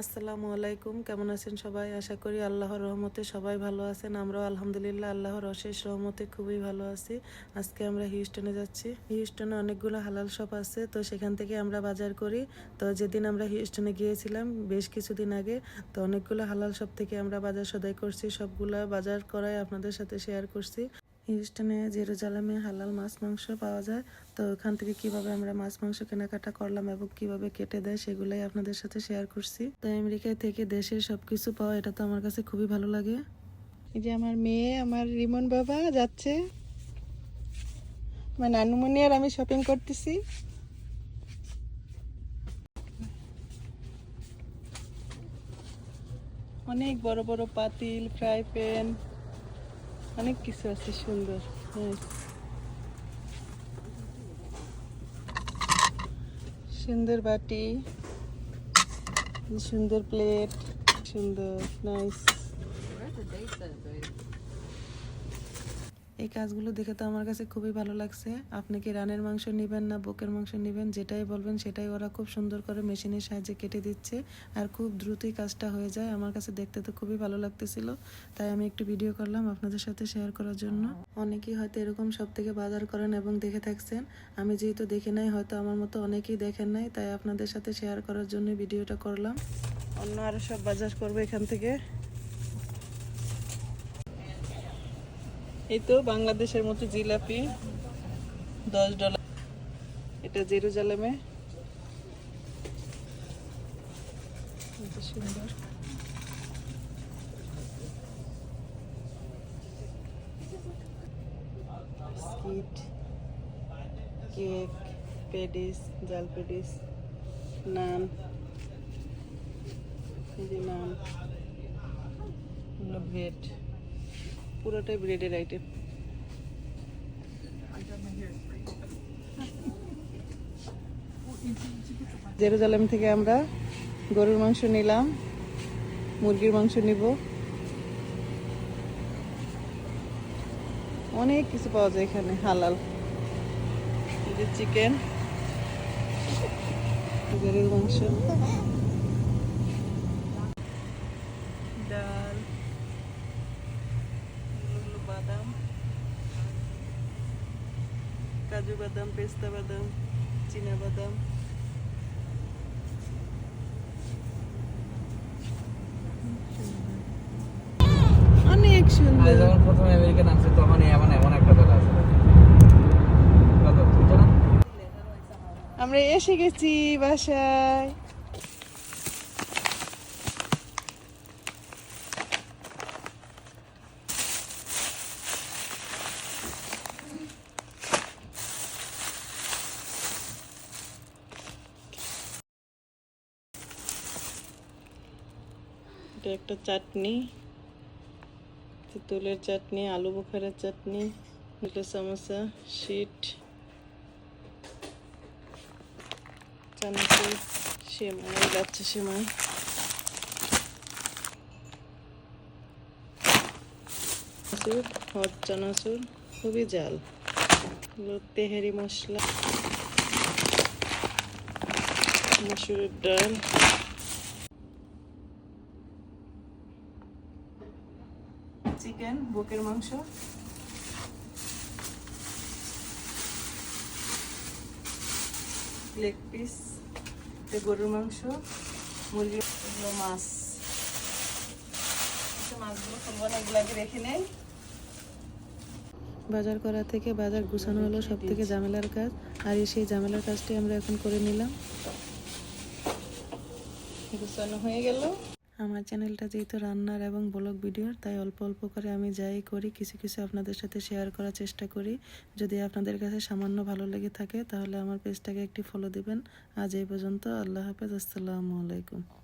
আসসালামু আলাইকুম, কেমন আছেন সবাই? আশা করি আল্লাহর রহমতে সবাই ভালো আছেন। আমরাও আলহামদুলিল্লাহ আল্লাহর অশেষ রহমতে খুবই ভালো আছি। আজকে আমরা হিউস্টনে যাচ্ছি। হিউস্টনে অনেকগুলো হালাল শপ আছে, তো সেখান থেকে আমরা বাজার করি। তো যেদিন আমরা হিউস্টনে গিয়েছিলাম, বেশ কিছুদিন আগে, তো অনেকগুলো হালাল শপ থেকে আমরা বাজার সদাই করছি। সবগুলা বাজার করাই আপনাদের সাথে শেয়ার করছি। হিউস্টনে জেরুজালেমে হালাল মাছ, মাংস পাওয়া যায়। তো ওখান থেকে কীভাবে আমরা মাছ, মাংস কেনাকাটা করলাম এবং কীভাবে কেটে দেয় সেগুলাই আপনাদের সাথে শেয়ার করছি। তো আমেরিকায় থেকে দেশের সবকিছু পাওয়া, এটা তো আমার কাছে খুবই ভালো লাগে। এই যে আমার মেয়ে, আমার রিমন বাবা যাচ্ছে। আমার নানুমণি আর আমি শপিং করতেছি। অনেক বড় বড় পাতিল ফ্রাই প্যান অনেক কিছু আছে সুন্দর Nice. সুন্দর বাটি সুন্দর প্লেট সুন্দর নাইস এই কাজগুলো দেখে তো আমার কাছে খুবই ভালো লাগছে। আপনি কি রানের মাংস নেবেন না বুকের মাংস নেবেন? যেটাই বলবেন সেটাই ওরা খুব সুন্দর করে মেশিনের সাহায্যে কেটে দিচ্ছে আর খুব দ্রুতই কাজটা হয়ে যায়। আমার কাছে দেখতে তো খুবই ভালো লাগতেছিল। তাই আমি একটু ভিডিও করলাম আপনাদের সাথে শেয়ার করার জন্য। অনেকেই হয়তো এরকম সব থেকে বাজার করেন এবং দেখে থাকছেন। আমি যেহেতু দেখে নাই, হয়তো আমার মতো অনেকেই দেখেন নাই, তাই আপনাদের সাথে শেয়ার করার জন্য ভিডিওটা করলাম। অন্য আরও সব বাজার করব এখান থেকে। এই তো বাংলাদেশের মতো জিলাপি, দশ ডলার। এটা জেরুজালেমে। সুন্দর। বিস্কিট, কেক পেডিস জাল পেডিস নান। নান। ব্রেড। পুরোটাই ব্রেডের আইটেম জেরুজালেম থেকে আমরা গরুর মাংস নিলাম, মুরগির মাংস নিব। অনেক কিছু পাওয়া যায় এখানে, হালাল। চিকেন, গরুর মাংস এগুলো হলো বাদাম কাজু বাদাম পেস্তা বাদাম চীনা বাদাম। অনেক সুন্দর। যখন প্রথমে আমেরিকা নামছি তখন এমন এমন একটা দোকান না আমরা এসে গেছি বাসায়। এটা একটা চাটনি, তেঁতুলের চাটনি, আলু বোখারের চাটনি এটা সমোসা, শিট, চানাচুর, সেমাই, বাচ্চা সেমাই। চানাচুর, হট চানাচুর, খুবই জাল। তেহারি মশলা, মসুরের ডাল। চিকেন বুকের মাংস। লেগ পিস গরুর মাংস মুরগির এগুলো মাছ। মাছগুলো রেখে নেই। বাজার করা থেকে বাজার গুছানো হলো সব থেকে ঝামেলার কাজ। আর এই সেই ঝামেলার কাজটি আমরা এখন করে নিলাম। গুছানো হয়ে গেল। আমার চ্যানেলটা যেহেতু রান্নার এবং ব্লগ ভিডিওর, তাই অল্প অল্প করে আমি যাই করি, কিছু কিছু আপনাদের সাথে শেয়ার করার চেষ্টা করি। যদি আপনাদের কাছে সামান্য ভালো লেগে থাকে, তাহলে আমার পেজটাকে একটি ফলো দিবেন। আজ এই পর্যন্ত, আল্লাহ হাফেজ, আসসালামু আলাইকুম।